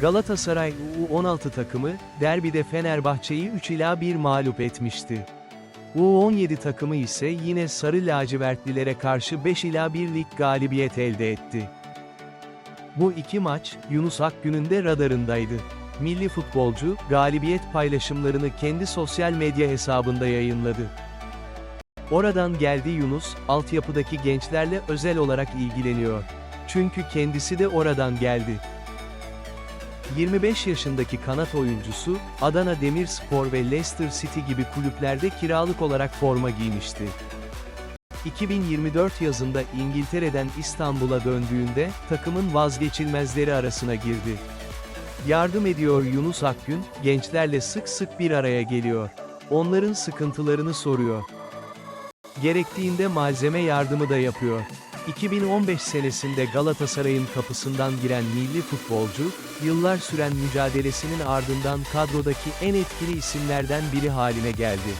Galatasaray U16 takımı, derbide Fenerbahçe'yi 3 ila 1 mağlup etmişti. U17 takımı ise yine Sarı Lacivertlilere karşı 5 ila 1 lig galibiyet elde etti. Bu iki maç, Yunus Akgün'ün de radarındaydı. Milli futbolcu, galibiyet paylaşımlarını kendi sosyal medya hesabında yayınladı. Oradan geldi Yunus, altyapıdaki gençlerle özel olarak ilgileniyor. Çünkü kendisi de oradan geldi. 25 yaşındaki kanat oyuncusu, Adana Demirspor ve Leicester City gibi kulüplerde kiralık olarak forma giymişti. 2024 yazında İngiltere'den İstanbul'a döndüğünde, takımın vazgeçilmezleri arasına girdi. Yardım ediyor Yunus Akgün, gençlerle sık sık bir araya geliyor. Onların sıkıntılarını soruyor. Gerektiğinde malzeme yardımı da yapıyor. 2015 senesinde Galatasaray'ın kapısından giren milli futbolcu, yıllar süren mücadelesinin ardından kadrodaki en etkili isimlerden biri haline geldi.